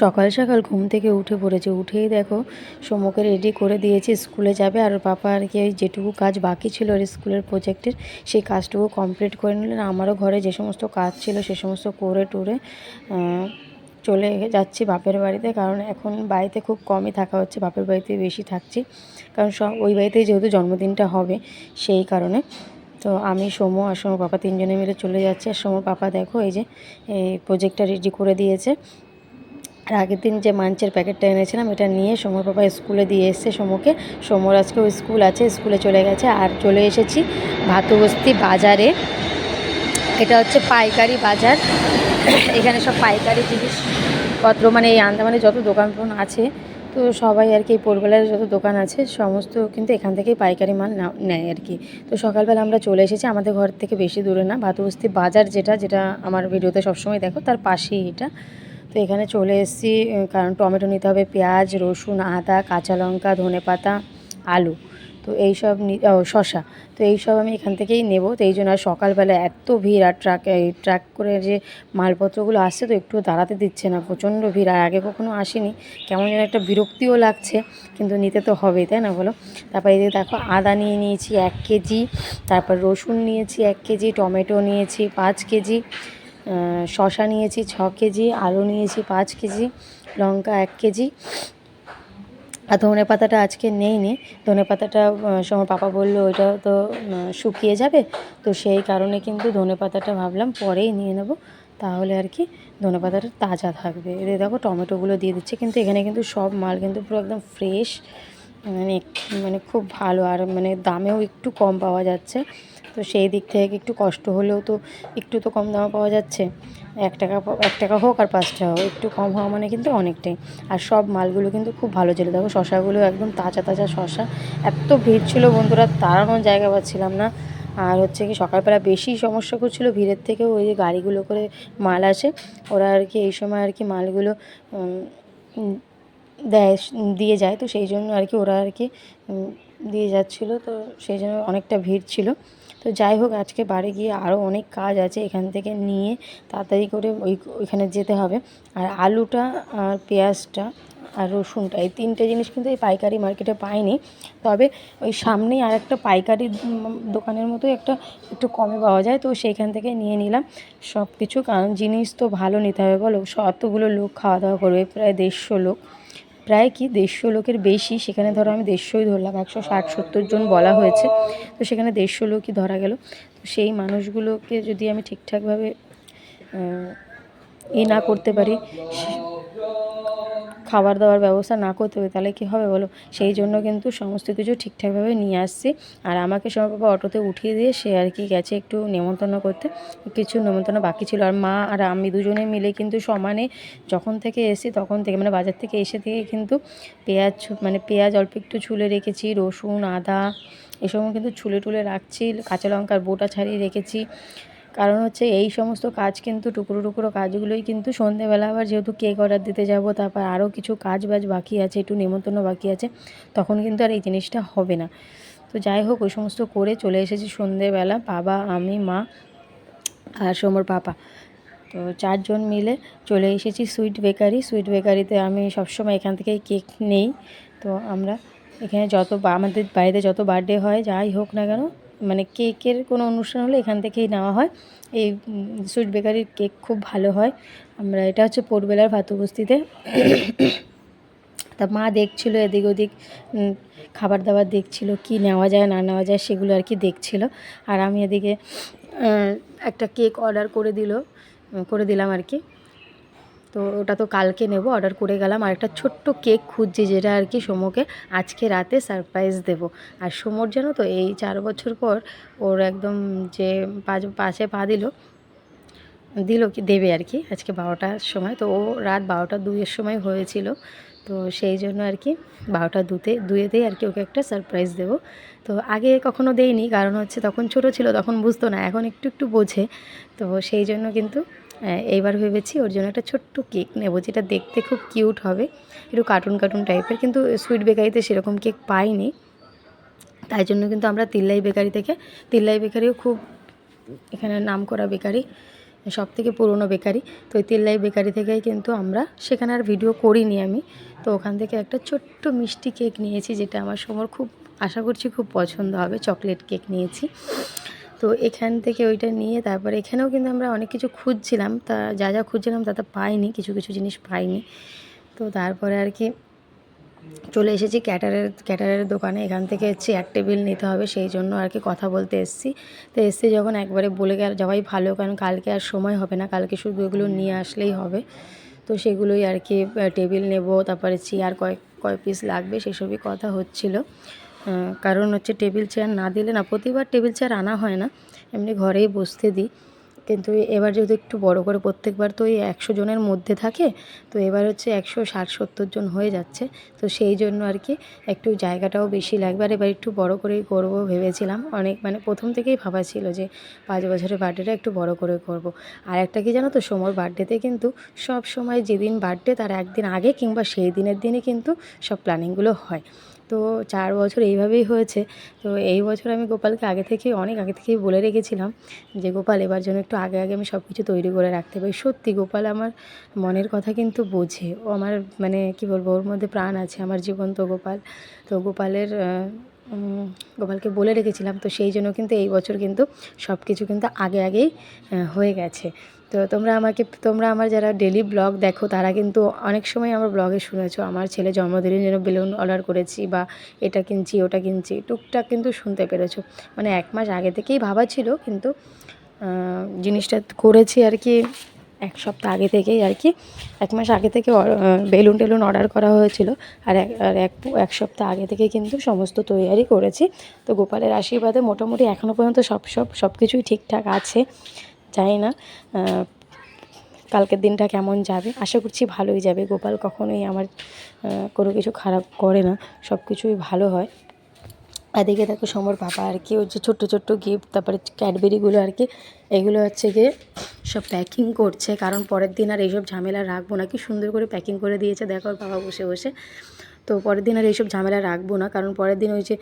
সকাল সকাল ঘুম থেকে উঠে পড়েছে। উঠেই দেখো, সমুকে রেডি করে দিয়েছি, স্কুলে যাবে। আর পাপা আর কি যেটুকু কাজ বাকি ছিল ওর স্কুলের প্রজেক্টের সেই কাজটুকু কমপ্লিট করে নিলেন। আমারও ঘরে যে সমস্ত কাজ ছিল, সে সমস্ত করে টুরে চলে যাচ্ছি বাপের বাড়িতে। কারণ এখন বাড়িতে খুব কমই থাকা হচ্ছে, বাপের বাড়িতে বেশি থাকছি। কারণ সব, ওই বাড়িতেই যেহেতু জন্মদিনটা হবে, সেই কারণে। তো আমি, সোমো আর সোমো পাপা তিনজনে মিলে চলে যাচ্ছি। আর সোমো পাপা দেখো, এই যে, এই প্রজেক্টটা রেডি করে দিয়েছে। আর আগের দিন যে মাঞ্চের প্যাকেটটা এনেছিলাম, এটা নিয়ে সমর বাবা স্কুলে দিয়ে এসছে সমুকে। সমর আজকেও স্কুল আছে, স্কুলে চলে গেছে আর চলে এসেছি ভাতুবস্তি বাজারে। এটা হচ্ছে পাইকারি বাজার। এখানে সব পাইকারি জিনিসপত্র মানে এই আন্দামানে যত দোকান আছে, তো সবাই আর কি এই পোরবেলার যত দোকান আছে, সমস্ত কিন্তু এখান থেকেই পাইকারি মাল নেয় আর কি। তো সকালবেলা আমরা চলে এসেছি, আমাদের ঘর থেকে বেশি দূরে না, ভাতুবস্তি বাজার যেটা যেটা আমার ভিডিওতে সবসময় দেখো, তার পাশেই এটা। তো এখানে চলে এসেছি কারণ টমেটো নিতে হবে, পেঁয়াজ, রসুন, আদা, কাঁচা লঙ্কা, ধনে পাতা, আলু। তো এইসব শশা তো এইসব আমি এখান থেকেই নেব। তো এই জন্য আর সকালবেলা এত ভিড়, আর ট্রাক, এই ট্রাক করে যে মালপত্রগুলো আসছে তো একটু দাঁড়াতে দিচ্ছে না। প্রচণ্ড ভিড়, আর আগে কখনো আসেনি। কেমন যেন একটা বিরক্তিও লাগছে, কিন্তু নিতে তো হবেই তাই না বলো? তারপর এই যে দেখো, আদা নিয়ে নিয়েছি এক কেজি, তারপর রসুন নিয়েছি এক কেজি, টমেটো নিয়েছি পাঁচ কেজি শশা নিয়েছি ছ কেজি, আলু নিয়েছি পাঁচ কেজি, লঙ্কা এক কেজি। আর ধনে পাতাটা আজকে নেই নি ধনে পাতাটা সময় পাপা বলল ওইটা তো শুকিয়ে যাবে। তো সেই কারণে কিন্তু ধনে পাতাটা ভাবলাম পরেই নিয়ে নেব। তাহলে আর কি ধনে পাতাটা তাজা থাকবে। এদের দেখো টমেটোগুলো দিয়ে দিচ্ছে, কিন্তু এখানে কিন্তু সব মাল কিন্তু পুরো একদম ফ্রেশ মানে মানে খুব ভালো আর মানে দামেও একটু কম পাওয়া যাচ্ছে। তো সেই দিক থেকে একটু কষ্ট হলেও তো একটু তো কম দামে পাওয়া যাচ্ছে। এক টাকা এক টাকা হোক আর পাঁচ টাকা হোক, একটু কম হওয়া মানে কিন্তু অনেকটাই। আর সব মালগুলো কিন্তু খুব ভালো ছিল। দেখো শশাগুলো একদম তাজা তাজা শশা। এত ভিড় ছিল বন্ধুরা তাড়ানোর জায়গা পাচ্ছিলাম না। আর হচ্ছে কি সকালবেলা বেশি সমস্যা করছিল, ভিড়ের থেকে ওই যে গাড়িগুলো করে মাল আসে। ওরা আর কি এই সময় আর কি মালগুলো দেয় দিয়ে যায়, তো সেই জন্য আর কি ওরা আর কি দিয়ে যাচ্ছিল, তো সেই জন্য অনেকটা ভিড় ছিল। তো যাই হোক, আজকে বাড়ি গিয়ে আরও অনেক কাজ আছে এখান থেকে নিয়ে তাড়াতাড়ি করে ওই, ওইখানে যেতে হবে। আর আলুটা আর পেঁয়াজটা আর রসুনটা, এই তিনটে জিনিস কিন্তু এই পাইকারি মার্কেটে পাইনি। তবে ওই সামনেই আর একটা পাইকারি দোকানের মতো একটা একটু কমে পাওয়া যায়, তো সেইখান থেকে নিয়ে নিলাম সব কিছু কারণ জিনিস তো ভালো নিতে হবে, বলো। অতগুলো লোক খাওয়া দাওয়া করবে, প্রায় দেড়শো লোক। প্রায় কি দেড়শো লোকের বেশি, সেখানে ধরো আমি দেড়শোই ধরলাম, একশো ষাট, সত্তর জন বলা হয়েছে। তো সেখানে দেড়শো লোকই ধরা গেল। তো সেই মানুষগুলোকে যদি আমি ঠিকঠাকভাবে এ না করতে পারি খাবার দাবার ব্যবস্থা না করতে হবে, তাহলে কী হবে বলো? সেই জন্য কিন্তু সমস্ত কিছু ঠিকঠাকভাবে নিয়ে আসছি। আর আমাকে সময় বাবা অটোতে উঠিয়ে দিয়ে সে আর কি গেছে একটু নেমন্তন্ন করতে। কিছু নেমন্তন্ন বাকি ছিল। আর মা আর আমি দুজনে মিলে কিন্তু সমানে যখন থেকে এসেছি তখন থেকে মানে বাজার থেকে এসে থেকে কিন্তু পেঁয়াজ মানে পেঁয়াজ অল্প একটু ছুলে রেখেছি, রসুন, আদা এসবও কিন্তু ছুলে টুলে রাখছি, কাঁচা লঙ্কার বোটা ছাড়িয়ে রেখেছি। কারণ হচ্ছে এই সমস্ত কাজ কিন্তু টুকরো টুকরো কাজগুলোই কিন্তু সন্ধেবেলা আবার যেহেতু কেক অর্ডার দিতে যাব, তারপর আরও কিছু কাজ বাজ বাকি আছে, একটু নেমন্তন্ন বাকি আছে, তখন কিন্তু আর এই জিনিসটা হবে না। তো যাই হোক, ওই সমস্ত করে চলে এসেছি সন্ধেবেলা, বাবা, আমি, মা আর সোমর পাপা। তো চারজন মিলে চলে এসেছি সুইট বেকারি সুইট বেকারিতে আমি সবসময় এখান থেকেই কেক নেই। তো আমরা এখানে যত আমাদের বাড়িতে যত বার্থডে হয়, যাই হোক না কেন মানে কেকের কোনো অনুষ্ঠান হলে এখান থেকেই নেওয়া হয়। এই সুইট বেকারির কেক খুব ভালো হয়। আমরা, এটা হচ্ছে পোরবেলার ভাতুবস্তিতে তা মা দেখছিল এদিক ওদিক খাবার দাবার দেখছিল, কি নেওয়া যায়, না নেওয়া যায় সেগুলো আর কি দেখছিল। আর আমি এদিকে একটা কেক অর্ডার করে দিল, করে দিলাম আর কি। তো ওটা তো কালকে নেব অর্ডার করে গেলাম। আর একটা ছোট্ট কেক খুঁজছি যেটা আর কি সোমোকে আজকে রাতে সারপ্রাইজ দেব। আর সোমোর জানো তো, এই চার বছর পর ওর একদম যে পাঁচ পাশে পা দিল দিল কি, দেবে আর কি আজকে বারোটার সময়। তো ও রাত বারোটা দুইয়ের সময় হয়েছিল। তো সেই জন্য আর কি বারোটা দুতে, দুয়েতেই আর কি ওকে একটা সারপ্রাইজ দেবো। তো আগে কখনো দেইনি, কারণ হচ্ছে তখন ছোট ছিল, তখন বুঝতো না, এখন একটু একটু বোঝে। তো সেই জন্য কিন্তু এইবার ভেবেছি ওর জন্য একটা ছোট্ট কেক নেব, যেটা দেখতে খুব কিউট হবে। একটু কার্টুন কার্টুন টাইপের, কিন্তু সুইট বেকারিতে সেরকম কেক পাইনি। তাই জন্য কিন্তু আমরা তিল্লাই বেকারি থেকে, তিল্লাই বেকারিও খুব এখানে নাম করা বেকারি সব থেকে পুরনো বেকারি। তো ওই তেল্লাই বেকারি থেকেই কিন্তু আমরা, সেখানে আর ভিডিও করিনি আমি। তো ওখান থেকে একটা ছোট্ট মিষ্টি কেক নিয়েছি, যেটা আমার সমর খুব, আশা করছি খুব পছন্দ হবে, চকলেট কেক নিয়েছি। তো এখান থেকে ওইটা নিয়ে তারপরে এখানেও কিন্তু আমরা অনেক কিছু খুঁজছিলাম। তা যা যা খুঁজছিলাম তা তো পাইনি, কিছু কিছু জিনিস পাইনি। তো তারপরে আর কি চলে এসেছি ক্যাটারের ক্যাটারের দোকানে। এখান থেকে চেয়ার টেবিল নিতে হবে, সেই জন্য আর কি কথা বলতে এসেছি। তো এসছি যখন একবারে বলে গেল, যাওয়াই ভালো, কারণ কালকে আর সময় হবে না। কালকে শুধু এগুলো নিয়ে আসলেই হবে। তো সেগুলোই আর কি টেবিল নেব, তারপরে চেয়ার কয়েক কয় পিস লাগবে, সেসবই কথা হচ্ছিল। কারণ হচ্ছে টেবিল চেয়ার না দিলে না, প্রতিবার টেবিল চেয়ার আনা হয় না, এমনি ঘরেই বসতে দিই। কিন্তু এবার যেহেতু একটু বড় করে, প্রত্যেকবার তো এই একশো জনের মধ্যে থাকে, তো এবার হচ্ছে একশো ষাট সত্তর জন হয়ে যাচ্ছে, তো সেই জন্য আর কি একটু জায়গাটাও বেশি লাগবে। আর এবার একটু বড় করেই করব ভেবেছিলাম, অনেক মানে প্রথম থেকেই ভাবা ছিল যে পাঁচ বছরের বার্থডেটা একটু বড় করে করব। আর একটা কি জানো তো, সমর বার্থডেতে কিন্তু সব সময় যেদিন বার্থডে তার একদিন আগে কিংবা সেই দিনের দিনই কিন্তু সব প্ল্যানিংগুলো হয়। তো চার বছর এইভাবেই হয়েছে। তো এই বছর আমি গোপালকে আগে থেকেই, অনেক আগে থেকেই বলে রেখেছিলাম যে, গোপাল, এবার জন্য একটু আগে আগে আমি সব কিছু তৈরি করে রাখতে পারি। সত্যি, গোপাল আমার মনের কথা কিন্তু বোঝে। ও আমার মানে কি বলব, ওর মধ্যে প্রাণ আছে আমার জীবন তো গোপাল। তো গোপালের গোপালকে বলে রেখেছিলাম। তো সেই জন্য কিন্তু এই বছর কিন্তু সব কিছু কিন্তু আগে, আগেই হয়ে গেছে। তো তোমরা আমাকে, তোমরা আমার যারা ডেলি ব্লগ দেখো, তারা কিন্তু অনেক সময় আমার ব্লগে শুনেছো। আমার ছেলে জন্মদিনের জন্য বেলুন অর্ডার করেছি বা এটা কিনছি, ওটা কিনছি, টুকটাক কিন্তু শুনতে পেরেছ। মানে এক মাস আগে থেকেই ভাবা ছিল, কিন্তু জিনিসটা করেছি আর কি এক সপ্তাহ আগে থেকেই আর কি। এক মাস আগে থেকে বেলুন টেলুন অর্ডার করা হয়েছিল আর এক আর এক এক সপ্তাহ আগে থেকে কিন্তু সমস্ত তৈয়ারি করেছি। তো গোপালের আশীর্বাদে মোটামুটি এখনও পর্যন্ত সব সব সব কিছুই ঠিকঠাক আছে। জানি না কালকের দিনটা কেমন যাবে। আশা করছি ভালোই যাবে। গোপাল কখনোই আমার কোনো কিছু খারাপ করে না। সব কিছুই ভালো হয়। এদিকে দেখো সমর বাবা আর কি ওই যে ছোট্ট ছোট্ট গিফট তারপরে ক্যাডবেরিগুলো আর কি, এগুলো হচ্ছে গিয়ে সব প্যাকিং করছে। কারণ পরের দিন আর এইসব ঝামেলা রাখব না। কি সুন্দর করে প্যাকিং করে দিয়েছে। দেখো ওর বাবা বসে বসে। তো পরের দিন আর এইসব ঝামেলা রাখব না। কারণ পরের দিন ওই যে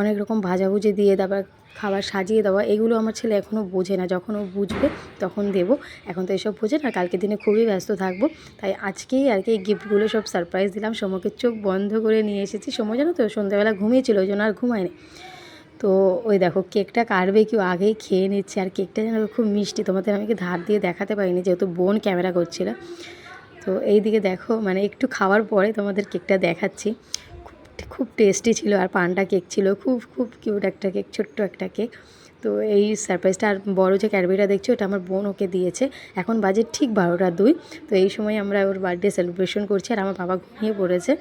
অনেক রকম ভাজাভুজি দিয়ে তারপর খাবার সাজিয়ে দেওয়া, এগুলো আমার ছেলে এখনও বোঝে না। যখন ও বুঝবে তখন দেবো। এখন তো এসব বোঝে না কালকের দিনে খুবই ব্যস্ত থাকব। তাই আজকেই আর কি গিফটগুলো সব সারপ্রাইজ দিলাম। সমকে চোখ বন্ধ করে নিয়ে এসেছি। সময় জানো তো, সন্ধ্যাবেলা ঘুমিয়েছিল, ওই জন্য আর ঘুমায়নি তো ওই দেখো, কেকটা কাটবে কেউ আগেই খেয়ে নিচ্ছে। আর কেকটা যেন খুব মিষ্টি, তোমাদের আমি কি ধার দিয়ে দেখাতে পারিনি, যেহেতু বোন ক্যামেরা করছিল। তো এই দিকে দেখো মানে একটু খাওয়ার পরে তোমাদের কেকটা দেখাচ্ছি। খুব খুব টেস্টি ছিল আর পানটা কেক ছিল, খুব খুব কিউট একটা কেক, ছোট্ট একটা কেক। তো এই সারপ্রাইজটা আর বড়ো যে ক্যাডবেরিটা দেখছ, এটা আমার বোন ওকে দিয়েছে। এখন বাজে ঠিক বারোটা দুই, তো এই সময় আমরা ওর বার্থডে সেলিব্রেশন করছি আর আমার বাবা ঘুমিয়ে পড়েছে।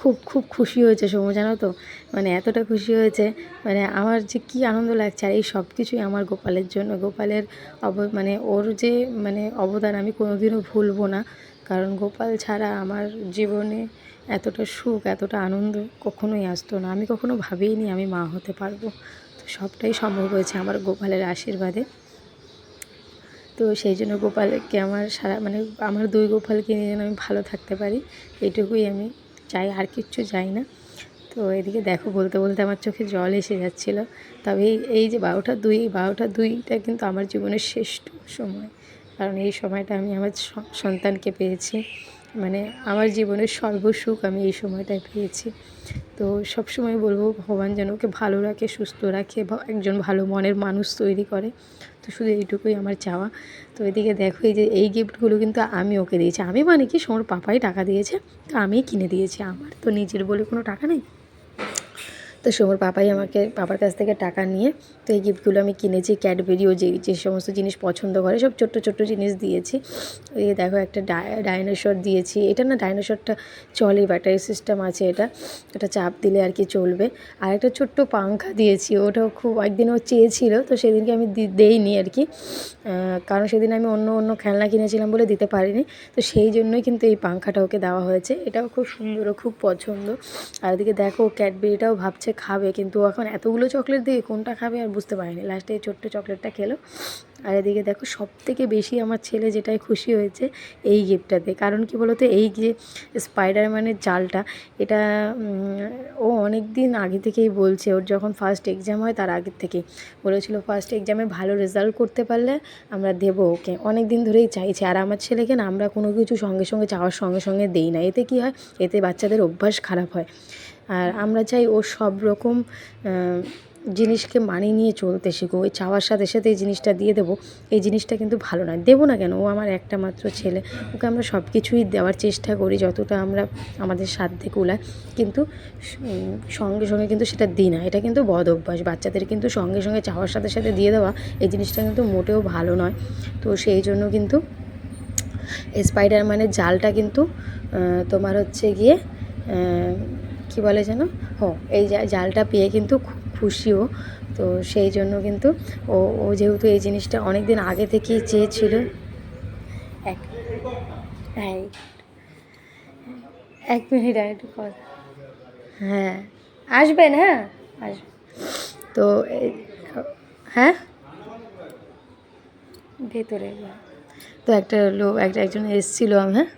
খুব খুব খুশি হয়েছে সময় জানো তো? মানে এতটা খুশি হয়েছে। মানে আমার যে কী আনন্দ লাগছে, আর এই সব কিছুই আমার গোপালের জন্য। গোপালের অব মানে ওর যে মানে অবদান আমি কোনোদিনও ভুলবো না। কারণ গোপাল ছাড়া আমার জীবনে এতটা সুখ, এতটা আনন্দ কখনোই আসতো না। আমি কখনো ভাবিনি আমি মা হতে পারব। তো সবটাই সম্ভব হয়েছে আমার গোপালের আশীর্বাদে। তো সেই জন্য গোপালকে আমার সারা মানে আমার দুই গোপালকে নিয়ে যেন আমি ভালো থাকতে পারি এটুকুই আমি চাই, আর কিচ্ছু চাই না। তো এদিকে দেখো, বলতে বলতে আমার চোখে জল এসে যাচ্ছিল। তবে এই এই যে বারোটা দুই বারোটা দুইটা কিন্তু আমার জীবনের শ্রেষ্ঠ সময়। কারণ এই সময়টা আমি আমার সন্তানকে পেয়েছি। মানে আমার জীবনের সর্বসুখ আমি এই সময়টায় পেয়েছি। তো সবসময় বলব, ভগবান যেন ওকে ভালো রাখে, সুস্থ রাখে, বা একজন ভালো মনের মানুষ তৈরি করে। তো শুধু এইটুকুই আমার চাওয়া। তো এদিকে দেখো, এই যে এই গিফটগুলো কিন্তু আমি ওকে দিয়েছি। আমি মানে কি সোমর পাপাই টাকা দিয়েছে, তো আমিই কিনে দিয়েছি। আমার তো নিজের বলে কোনো টাকা নেই? তো সোমর পাপাই আমাকে পাপার কাছ থেকে টাকা নিয়ে তো এই গিফটগুলো আমি কিনেছি ক্যাডবেরিও যে যে সমস্ত জিনিস পছন্দ করে, সব ছোট্ট ছোট্ট জিনিস দিয়েছি। এই দেখো একটা ডাইনোসর দিয়েছি। এটা না ডাইনোসরটা চলে ব্যাটারি সিস্টেম আছে এটা। এটা চাপ দিলে আর কি চলবে। আর একটা ছোট্ট পাংখা দিয়েছি, ওটাও খুব একদিন ও চেয়েছিল, তো সেদিনকে আমি দেইনি আর কি। কারণ সেদিন আমি অন্য অন্য খেলনা কিনেছিলাম বলে দিতে পারিনি। তো সেই জন্যই কিন্তু এই পাংখাটা ওকে দেওয়া হয়েছে। এটাও খুব সুন্দর ও খুব পছন্দ। আর এদিকে দেখো ক্যাডবেরিটাও ভাবছে খাবে, কিন্তু এখন এতগুলো চকলেট দিয়ে কোনটা খাবে আর বুঝতে পারিনি। লাস্টে এই ছোট্ট চকলেটটা খেলো। আর এদিকে দেখো সব থেকে বেশি আমার ছেলে যেটাই খুশি হয়েছে এই গিফটটাতে কারণ কি বলতো, এই যে স্পাইডারম্যানের জালটা, এটা ও অনেক দিন আগে থেকেই বলছে, ওর যখন ফার্স্ট এক্সাম হয় তার আগের থেকেই। বলেছিল ফার্স্ট এক্সামে ভালো রেজাল্ট করতে পারলে আমরা দেবো ওকে। অনেক দিন ধরেই চাইছে। আর আমার ছেলেকে না আমরা কোনো কিছু সঙ্গে সঙ্গে চাওয়ার সঙ্গে সঙ্গে দেই না। এতে কি হয়? এতে বাচ্চাদের অভ্যাস খারাপ হয়। আর আমরা চাই ও সব রকম জিনিসকে মানিয়ে নিয়ে চলতে শিখো ওই চাওয়ার সাথে সাথে এই জিনিসটা দিয়ে দেবো। এই জিনিসটা কিন্তু ভালো নয়। দেবো না কেন? ও আমার একটা মাত্র ছেলে। ওকে আমরা সব কিছুই দেওয়ার চেষ্টা করি, যতটা আমরা আমাদের সাধ্যে কুলায়। কিন্তু সঙ্গে সঙ্গে কিন্তু সেটা দিই না। এটা কিন্তু বদ অভ্যাস। বাচ্চাদের কিন্তু সঙ্গে সঙ্গে চাওয়ার সাথে সাথে দিয়ে দেওয়া এই জিনিসটা কিন্তু মোটেও ভালো নয়। তো সেই জন্য কিন্তু স্পাইডারম্যানের জালটা কিন্তু তোমার হচ্ছে গিয়ে কি বলে যেন? ও এই জালটা পেয়ে কিন্তু খুব খুশিও। তো সেই জন্য কিন্তু ও ও যেহেতু এই জিনিসটা অনেক দিন আগে থেকেই চেয়েছিল। এক হ্যাঁ এক মিনিট আর একটু কথা। হ্যাঁ আসবেন হ্যাঁ আসবেন। তো হ্যাঁ? ভেতরে তো একটা লোক একটা একজন এসেছিল আমি হ্যাঁ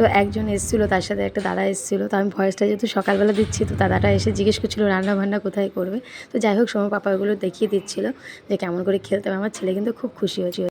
তো একজন এসেছিল, তার সাথে একটা দাদা এসেছিল। তো আমি ভয়েসটা যেহেতু সকালবেলা দিচ্ছি, তো দাদাটা এসে জিজ্ঞেস করছিল রান্না বান্না কোথায় করবে? তো যাই হোক সময় পাপাগুলো দেখিয়ে দিচ্ছিল যে কেমন করে খেলতে হবে। আমার ছেলে কিন্তু খুব খুশি হয়েছিল।